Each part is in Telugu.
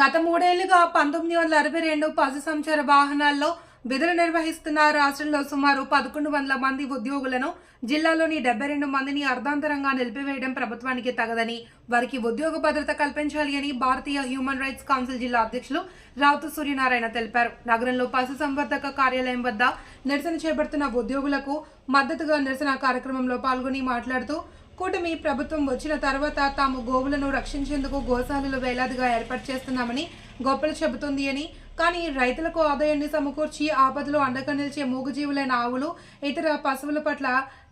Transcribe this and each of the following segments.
గత మూడేళ్ళుగా పంతొమ్మిది వందల అరవై రెండు పశు సంచార వాహనాల్లో విధులు నిర్వహిస్తున్న రాష్ట్రంలో సుమారు పదకొండు వందల మంది ఉద్యోగులను జిల్లాలోని డెబ్బై రెండు మందిని అర్ధాంతరంగా నిలిపివేయడం ప్రభుత్వానికి తగదని. వారికి ఉద్యోగ భద్రత కల్పించాలి అని భారతీయ హ్యూమన్ రైట్స్ కౌన్సిల్ జిల్లా అధ్యక్షులు రావుతు సూర్యనారాయణ తెలిపారు. నగరంలో పశు సంవర్ధక కార్యాలయం వద్ద నిరసన చేపడుతున్న ఉద్యోగులకు మద్దతుగా నిరసన కార్యక్రమంలో పాల్గొని మాట్లాడుతూ కూటమి ప్రభుత్వం వచ్చిన తర్వాత తాము గోవులను రక్షించేందుకు గోశాలలు వేలాదిగా ఏర్పాటు చేస్తున్నామని గొప్పలు చెబుతుంది అని. కానీ రైతులకు ఆదాయాన్ని సమకూర్చి ఆపదలో అండగా నిలిచే మూగజీవులైన ఆవులు ఇతర పశువుల పట్ల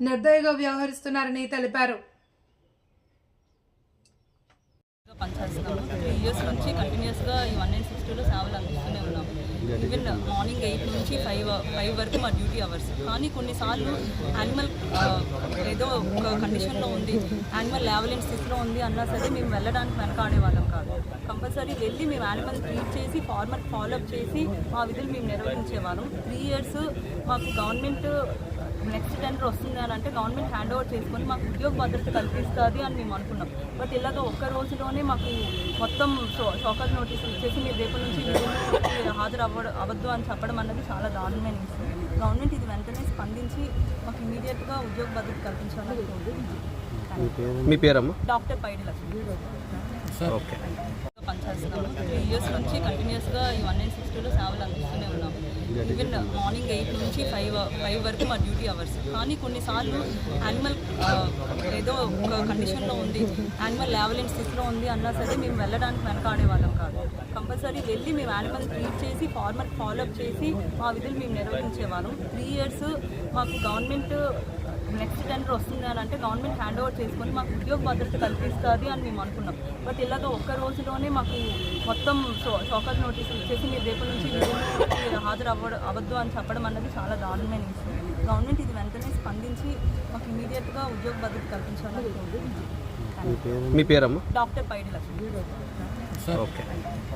నిర్దయగా వ్యవహరిస్తున్నారని తెలిపారు. పనిచేస్తున్నాము త్రీ ఇయర్స్ నుంచి కంటిన్యూస్గా ఈ వన్ నైన్ సిక్స్టీలో సేవలు ఈవెన్ మార్నింగ్ ఎయిట్ నుంచి ఫైవ్ ఫైవ్ వరకు మా డ్యూటీ అవర్స్. కానీ కొన్నిసార్లు యానిమల్ ఏదో ఒక కండిషన్లో ఉంది. యానిమల్ లేవలేని స్థితిలో ఉంది అన్నా సరే మేము వెళ్ళడానికి వెనకాడే వాళ్ళం కాదు. కంపల్సరీ వెళ్ళి మేము యానిమల్ ట్రీట్ చేసి ఫార్మర్ ఫాలోఅప్ చేసి మా విధులు మేము నిర్వహించేవాళ్ళం. త్రీ ఇయర్స్ మాకు గవర్నమెంట్ నెక్స్ట్ టెండర్ వస్తుంది అని అంటే గవర్నమెంట్ హ్యాండ్ ఓవర్ చేసుకొని మాకు ఉద్యోగ భద్రత కల్పిస్తుంది అని మేము అనుకున్నాం. బట్ ఇలాగ ఒక్క రోజులోనే మాకు మొత్తం షో- షోకాజ్ నోటీసులు ఇచ్చేసి మీరు రేపటి నుంచి హాజరు అవ్వ అవ్వద్దు అని చెప్పడం అన్నది చాలా దారుణమైన విషయం. గవర్నమెంట్ ఇది వెంటనే స్పందించి మాకు ఇమీడియట్గా ఉద్యోగ భద్రత కల్పించాలని. మీ పేరమ్మా? డాక్టర్ పైడి లక్ష్మి. ఓకే. పనిచేస్తున్నాము త్రీ ఇయర్స్ నుంచి కంటిన్యూస్గా ఈ వన్ నైన్ సిక్స్టీలో సేవలు అందిస్తూనే ఉన్నాము. ఈవెన్ మార్నింగ్ ఎయిట్ నుంచి ఫైవ్ ఫైవ్ వరకు మా డ్యూటీ అవర్స్ కానీ కొన్నిసార్లు యానిమల్ ఏదో ఒక కండిషన్లో ఉంది. యానిమల్ లేవలేని స్థితిలో ఉంది అన్నా సరే మేము వెళ్ళడానికి వెనకాడే వాళ్ళం కాదు. కంపల్సరీ వెళ్ళి మేము యానిమల్ ట్రీట్ చేసి ఫార్మర్ ఫాలోఅప్ చేసి మా విధులు మేము నిర్వహించేవాళ్ళం. త్రీ ఇయర్స్ మాకు గవర్నమెంట్ నెక్స్ట్ టెండర్ వస్తుంది అని అంటే గవర్నమెంట్ హ్యాండ్ ఓవర్ చేసుకొని మాకు ఉద్యోగ భద్రత కల్పిస్తుంది అని మేము అనుకున్నాం. బట్ ఇలాగ ఒక్క రోజులోనే మాకు మొత్తం షో షోకాజ్ నోటీసులు ఇచ్చేసి మీరు రేపటి నుంచి హాజరు అవ్వ అవ్వద్దు అని చెప్పడం అన్నది చాలా దారుణమైన విషయం. గవర్నమెంట్ ఇది వెంటనే స్పందించి మాకు ఇమీడియట్గా ఉద్యోగ భద్రత కల్పించాలని. మీ పేరమ్మా? Doctor Paidi Lakshmi okay